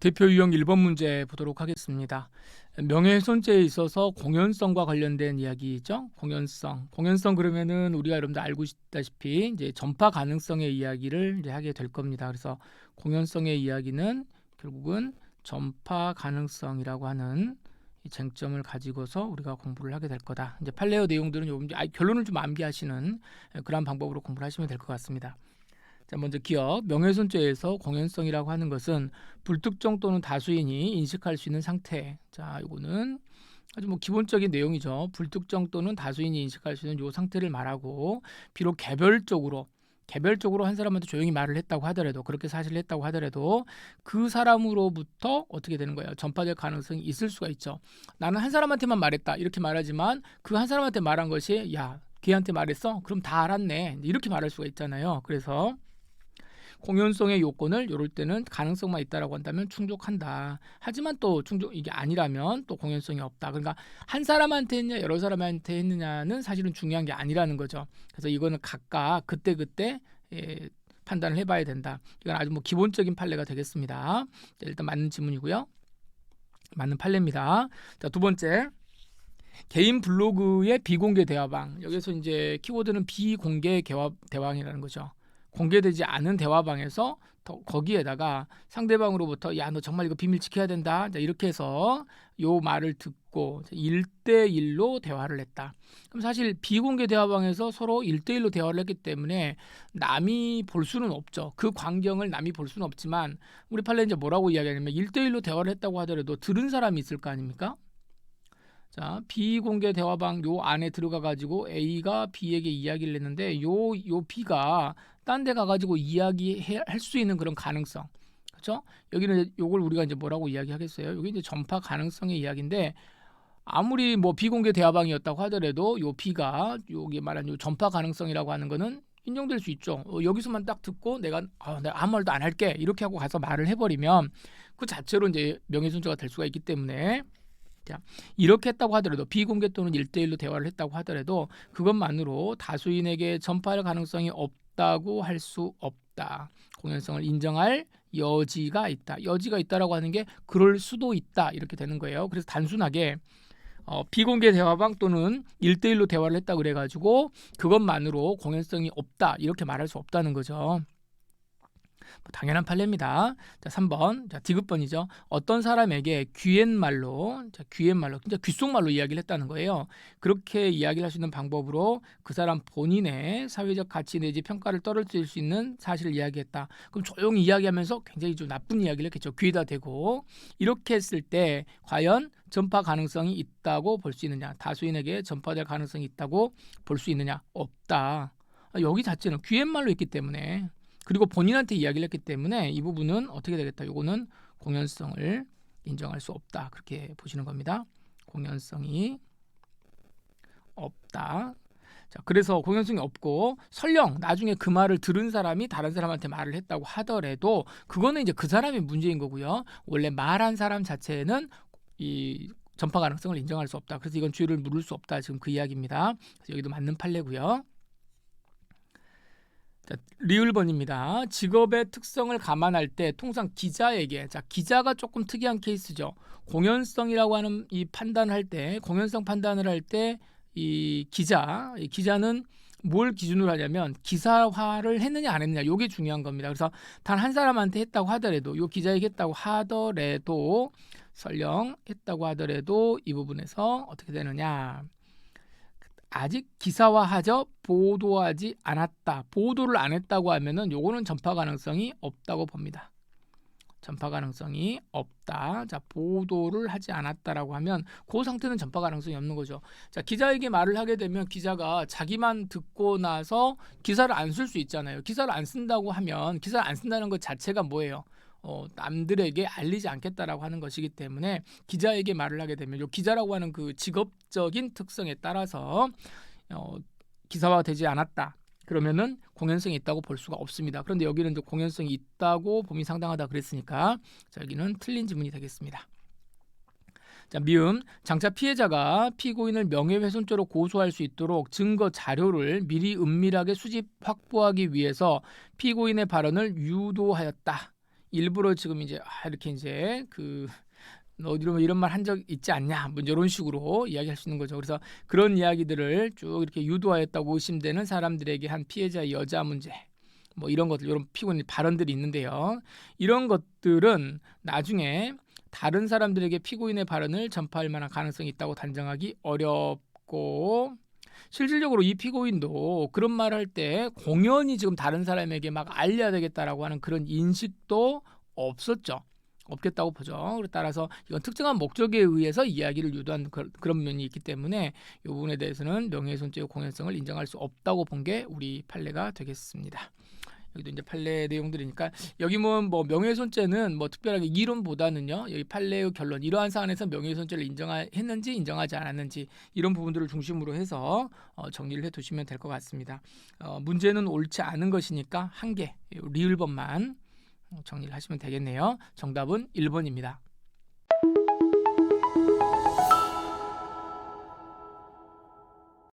대표 유형 1번 문제 보도록 하겠습니다. 명예훼손죄에 있어서 공연성과 관련된 이야기죠. 공연성. 공연성 그러면은 우리가 여러분들 알고 있다시피 이제 전파 가능성의 이야기를 이제 하게 될 겁니다. 그래서 공연성의 이야기는 결국은 전파 가능성이라고 하는 이 쟁점을 가지고서 우리가 공부를 하게 될 거다. 이제 판례어 내용들은 요 아, 결론을 좀 암기하시는 그런 방법으로 공부를 하시면 될 것 같습니다. 자, 먼저 기억 명예훼손죄에서 공연성이라고 하는 것은 불특정 또는 다수인이 인식할 수 있는 상태. 자, 이거는 아주 뭐 기본적인 내용이죠. 불특정 또는 다수인이 인식할 수 있는 요 상태를 말하고 비록 개별적으로 개별적으로 한 사람한테 조용히 말을 했다고 하더라도 그렇게 사실을 했다고 하더라도 그 사람으로부터 어떻게 되는 거예요? 전파될 가능성이 있을 수가 있죠. 나는 한 사람한테만 말했다 이렇게 말하지만 그 한 사람한테 말한 것이 야 걔한테 말했어? 그럼 다 알았네 이렇게 말할 수가 있잖아요. 그래서 공연성의 요건을 요럴 때는 가능성만 있다라고 한다면 충족한다. 하지만 또 충족 이게 아니라면 또 공연성이 없다. 그러니까 한 사람한테 했냐 여러 사람한테 했느냐는 사실은 중요한 게 아니라는 거죠. 그래서 이거는 각각 그때 그때 예, 판단을 해봐야 된다. 이건 아주 뭐 기본적인 판례가 되겠습니다. 자, 일단 맞는 지문이고요. 맞는 판례입니다. 자, 두 번째. 개인 블로그의 비공개 대화방. 여기서 이제 키워드는 비공개 대화방이라는 거죠. 공개되지 않은 대화방에서 더, 거기에다가 상대방으로부터 야 너 정말 이거 비밀 지켜야 된다 자, 이렇게 해서 요 말을 듣고 1대1로 대화를 했다. 그럼 사실 비공개 대화방에서 서로 1대1로 대화를 했기 때문에 남이 볼 수는 없죠. 그 광경을 남이 볼 수는 없지만 우리 판례 이제 뭐라고 이야기하냐면 1대1로 대화를 했다고 하더라도 들은 사람이 있을 거 아닙니까? 자, 비공개 대화방 요 안에 들어가 가지고 A가 B에게 이야기를 했는데 요 요 B가 딴 데 가 가지고 이야기할 수 있는 그런 가능성. 그렇죠? 여기는 요걸 우리가 이제 뭐라고 이야기하겠어요? 여기 이제 전파 가능성의 이야기인데 아무리 뭐 비공개 대화방이었다고 하더라도 요 B가 여기 말한 요 전파 가능성이라고 하는 거는 인정될 수 있죠. 어, 여기서만 딱 듣고 내가 아, 내가 아무 말도 안 할게 이렇게 하고 가서 말을 해버리면 그 자체로 이제 명예훼손죄가 될 수가 있기 때문에 자, 이렇게 했다고 하더라도 비공개 또는 일대일로 대화를 했다고 하더라도 그것만으로 다수인에게 전파할 가능성이 없다고 할 수 없다. 공연성을 인정할 여지가 있다. 여지가 있다라고 하는 게 그럴 수도 있다. 이렇게 되는 거예요. 그래서 단순하게 어, 비공개 대화방 또는 일대일로 대화를 했다 그래 가지고 그것만으로 공연성이 없다. 이렇게 말할 수 없다는 거죠. 뭐 당연한 판례입니다. 자, 3번. 자, 디귿번이죠. 어떤 사람에게 귀옛말로, 자, 귀옛말로, 진짜 귓속말로 이야기를 했다는 거예요. 그렇게 이야기를 할 수 있는 방법으로 그 사람 본인의 사회적 가치 내지 평가를 떨어뜨릴 수 있는 사실을 이야기했다. 그럼 조용히 이야기하면서 굉장히 좀 나쁜 이야기를 했겠죠. 귀에다 대고. 이렇게 했을 때 과연 전파 가능성이 있다고 볼 수 있느냐? 다수인에게 전파될 가능성이 있다고 볼 수 있느냐? 없다. 아, 여기 자체는 귀옛말로 있기 때문에 그리고 본인한테 이야기를 했기 때문에 이 부분은 어떻게 되겠다. 요거는 공연성을 인정할 수 없다. 그렇게 보시는 겁니다. 공연성이 없다. 자, 그래서 공연성이 없고 설령 나중에 그 말을 들은 사람이 다른 사람한테 말을 했다고 하더라도 그거는 이제 그 사람의 문제인 거고요. 원래 말한 사람 자체는 이 전파 가능성을 인정할 수 없다. 그래서 이건 주의를 물을 수 없다. 지금 그 이야기입니다. 여기도 맞는 판례고요. 자, 리을번입니다. 직업의 특성을 감안할 때 통상 기자에게 자 기자가 조금 특이한 케이스죠. 공연성이라고 하는 이 판단할 때 공연성 판단을 할 때 이 기자 이 기자는 뭘 기준으로 하냐면 기사화를 했느냐 안 했느냐 요게 중요한 겁니다. 그래서 단 한 사람한테 했다고 하더라도 요 기자에게 했다고 하더라도 설령 했다고 하더라도 이 부분에서 어떻게 되느냐 아직 기사화하죠 보도하지 않았다 보도를 안 했다고 하면은 요거는 전파 가능성이 없다고 봅니다 전파 가능성이 없다. 자, 보도를 하지 않았다라고 하면 그 상태는 전파 가능성이 없는 거죠. 자, 기자에게 말을 하게 되면 기자가 자기만 듣고 나서 기사를 안 쓸 수 있잖아요. 기사를 안 쓴다고 하면 기사를 안 쓴다는 것 자체가 뭐예요? 어, 남들에게 알리지 않겠다라고 하는 것이기 때문에 기자에게 말을 하게 되면 요 기자라고 하는 그 직업적인 특성에 따라서 어, 기사화되지 않았다. 그러면은 공연성이 있다고 볼 수가 없습니다. 그런데 여기는 이제 공연성이 있다고 봄이 상당하다 그랬으니까 자, 여기는 틀린 지문이 되겠습니다. 자, 미음 장차 피해자가 피고인을 명예훼손죄로 고소할 수 있도록 증거 자료를 미리 은밀하게 수집 확보하기 위해서 피고인의 발언을 유도하였다. 일부러 지금 이제 아, 이렇게 이제 그 어디로 뭐 이런 말 한 적 있지 않냐 뭐 이런 식으로 이야기할 수 있는 거죠. 그래서 그런 이야기들을 쭉 이렇게 유도하였다고 의심되는 사람들에게 한 피해자 여자 문제 뭐 이런 것들 이런 피고인 발언들이 있는데요. 이런 것들은 나중에 다른 사람들에게 피고인의 발언을 전파할 만한 가능성이 있다고 단정하기 어렵고 실질적으로 이 피고인도 그런 말을 할때 공연히 지금 다른 사람에게 막 알려야 되겠다라고 하는 그런 인식도 없었죠. 없겠다고 보죠. 따라서 이건 특정한 목적에 의해서 이야기를 유도한 그, 그런 면이 있기 때문에 이 부분에 대해서는 명예훼손죄의 공연성을 인정할 수 없다고 본 게 우리 판례가 되겠습니다. 여기도 이제 판례 내용들이니까 여기 뭐, 뭐 명예훼손죄는 뭐 특별하게 이론보다는요 여기 판례의 결론 이러한 사안에서 명예훼손죄를 인정했는지 인정하지 않았는지 이런 부분들을 중심으로 해서 어, 정리를 해두시면 될 것 같습니다. 어, 문제는 옳지 않은 것이니까 한 개 리을법만 정리를 하시면 되겠네요. 정답은 1번입니다.